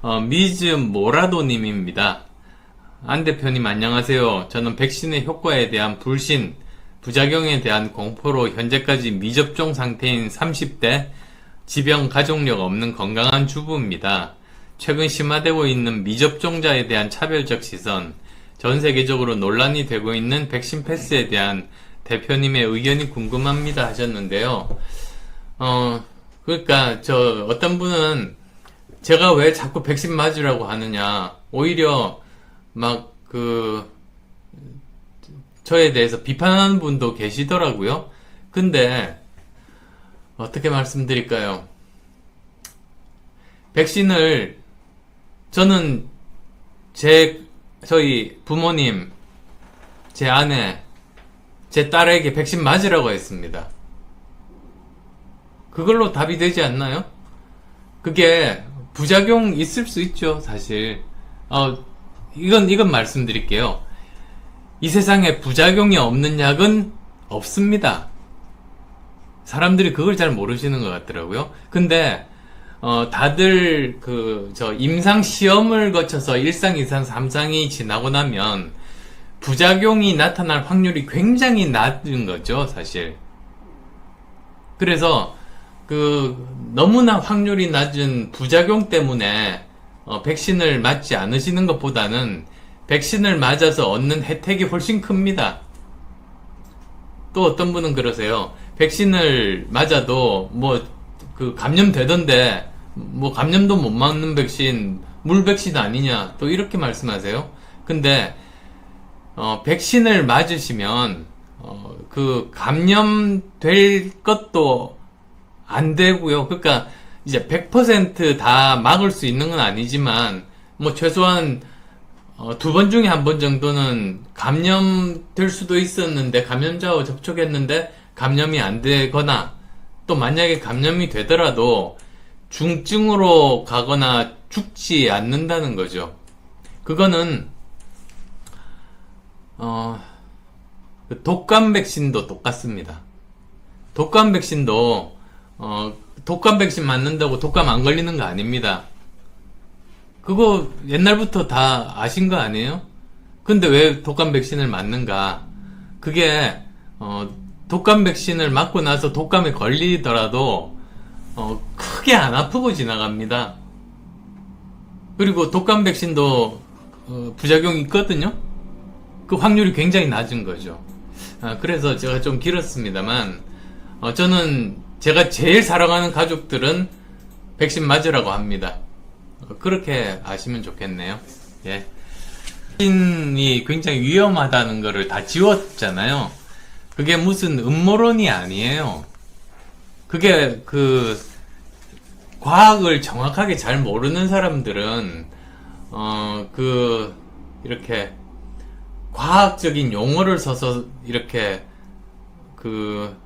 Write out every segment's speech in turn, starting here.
어, 미즈 모라도님입니다. 안 대표님 안녕하세요. 저는 백신의 효과에 대한 불신, 부작용에 대한 공포로 현재까지 미접종 상태인 30대 지병 가족력 없는 건강한 주부입니다. 최근 심화되고 있는 미접종자에 대한 차별적 시선, 전 세계적으로 논란이 되고 있는 백신 패스에 대한 대표님의 의견이 궁금합니다 하셨는데요. 어, 그러니까 저 어떤 분은 제가 왜 자꾸 백신 맞으라고 하느냐. 오히려 막 그 저에 대해서 비판하는 분도 계시더라고요. 근데 어떻게 말씀드릴까요? 백신을 저는 제 저희 부모님, 제 아내, 제 딸에게 백신 맞으라고 했습니다. 그걸로 답이 되지 않나요? 그게 부작용 있을 수 있죠, 사실. 어, 이건, 이건 말씀드릴게요. 이 세상에 부작용이 없는 약은 없습니다. 사람들이 그걸 잘 모르시는 것 같더라고요. 근데, 어, 다들 그, 저, 임상 시험을 거쳐서 1상, 2상, 3상이 지나고 나면 부작용이 나타날 확률이 굉장히 낮은 거죠, 사실. 그래서, 그 너무나 확률이 낮은 부작용 때문에 어, 백신을 맞지 않으시는 것보다는 백신을 맞아서 얻는 혜택이 훨씬 큽니다. 또 어떤 분은 그러세요. 백신을 맞아도 뭐 그 감염되던데 뭐 감염도 못 맞는 백신 물 백신 아니냐 또 이렇게 말씀하세요. 근데 어, 백신을 맞으시면 어, 그 감염될 것도 안 되고요. 그러니까 이제 100%다 막을 수 있는 건 아니지만 뭐 최소한 어, 두 번 중에 한 번 정도는 감염될 수도 있었는데 감염자와 접촉했는데 감염이 안 되거나 또 만약에 감염이 되더라도 중증으로 가거나 죽지 않는다는 거죠. 그거는 어, 그 독감 백신도 똑같습니다. 독감 백신도 어, 독감 백신 맞는다고 독감 안 걸리는 거 아닙니다. 그거 옛날부터 다 아신 거 아니에요? 근데 왜 독감 백신을 맞는가? 그게 어, 독감 백신을 맞고 나서 독감에 걸리더라도 어, 크게 안 아프고 지나갑니다. 그리고 독감 백신도 어, 부작용이 있거든요. 그 확률이 굉장히 낮은 거죠. 아, 그래서 제가 좀 길었습니다만 어, 저는 제가 제일 사랑하는 가족들은 백신 맞으라고 합니다. 어, 그렇게 아시면 좋겠네요. 예. 백신이 굉장히 위험하다는 거를 다 지웠잖아요. 그게 무슨 음모론이 아니에요. 그게 그 과학을 정확하게 잘 모르는 사람들은 어 그 이렇게 과학적인 용어를 써서 이렇게 그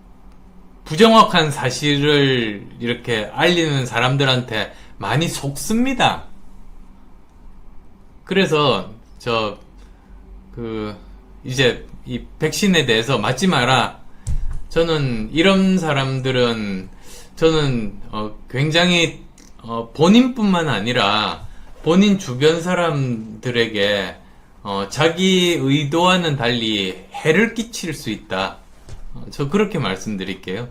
부정확한 사실을 이렇게 알리는 사람들한테 많이 속습니다. 그래서 저 그 이제 이 백신에 대해서 맞지 마라. 저는 이런 사람들은 저는 어 굉장히 어 본인뿐만 아니라 본인 주변 사람들에게 어 자기 의도와는 달리 해를 끼칠 수 있다. 어, 저 그렇게 말씀드릴게요.